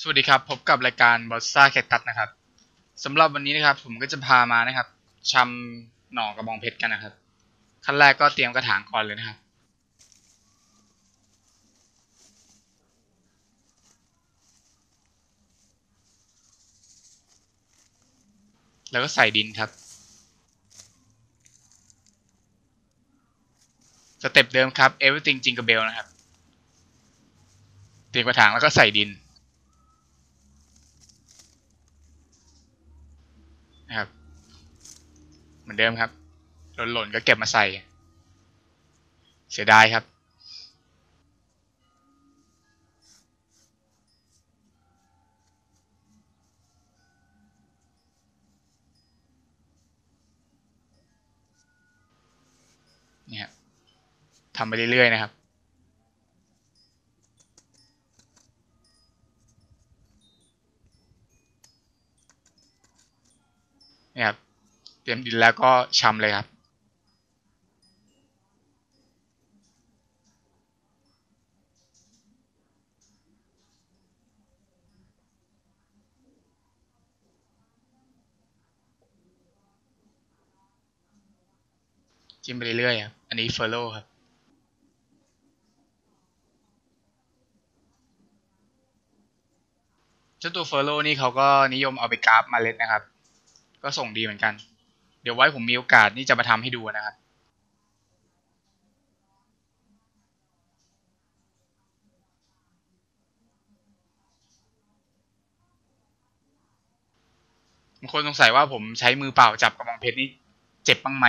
สวัสดีครับ พบกับรายการบอสซ่าแคคตัสนะครับสำหรับวันนี้นะครับ ผมก็จะพามานะครับชำหน่อกระบองเพชรกันนะครับ ขั้นแรกก็เตรียมกระถางก่อนเลยนะครับ แล้วก็ใส่ดินครับ สเต็ปเดิมครับ everything jingle bell นะครับ เตรียมกระถางแล้วก็ใส่ดิน นะครับ เหมือนเดิมครับ หล่นๆก็เก็บมาใส่ เสียดายครับนี่ครับทำไปเรื่อยๆนะครับ นี่ครับ เตรียมดินแล้วก็ชำเลยครับ จิ้มไปเรื่อยๆครับอันนี้เฟอร์โลครับเจ้าตัวเฟอร์โลนี่เขาก็นิยมเอาไปกราฟมาเล็ดนะครับ ก็ส่งดีเหมือนกัน เดี๋ยวไว้ผมมีโอกาสนี่จะมาทำให้ดูนะครับบางคนสงสัยว่าผมใช้มือเปล่าจับกระบองเพชรนี่เจ็บบ้างไหม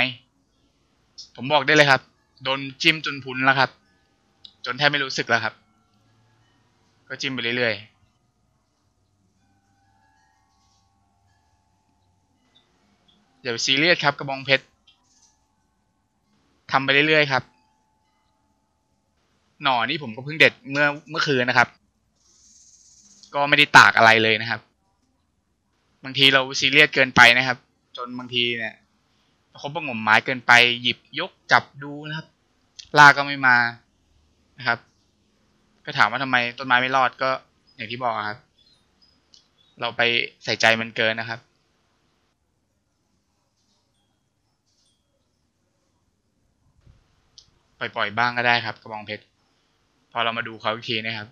ผมบอกได้เลยครับ โดนจิ้มจนพุนแล้วครับ จนแทบไม่รู้สึกแล้วครับ ก็จิ้มไปเรื่อยๆ อย่าไปซีเรียสครับกระบองเพชรทำไปเรื่อยๆครับ หน่อนี่ผมก็เพิ่งเด็ดเมื่อเมื่อคืนนะครับ ก็ไม่ได้ตากอะไรเลยนะครับ บางทีเราซีเรียสเกินไปนะครับ จนบางทีเนี่ยคบประงมไม้เกินไปหยิบยกจับดูนะครับลากก็ไม่มานะครับ ก็ถามว่าทำไมต้นไม้ไม่รอดก็อย่างที่บอกครับ เราไปใส่ใจมันเกินนะครับ ปล่อยๆบ้างก็ได้ครับ กระบองเพชรพอเรามาดูเขาอีกทีนะครับ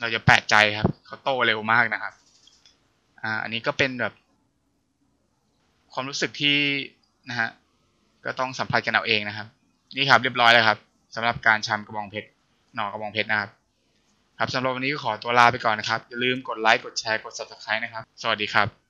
เราจะแปลกใจครับเขาโตเร็วมากนะครับ อ่า อันนี้ก็เป็นแบบ ความรู้สึกที่นะฮะก็ต้องสัมผัสกันเอาเองนะครับ นี่ครับเรียบร้อยแล้วครับสำหรับการชำกระบองเพชรหน่อกระบองเพชรนะครับ ครับสำหรับวันนี้ก็ขอตัวลาไปก่อนนะครับอย่าลืมกดไลค์กดแชร์กด subscribe นะครับ สวัสดีครับ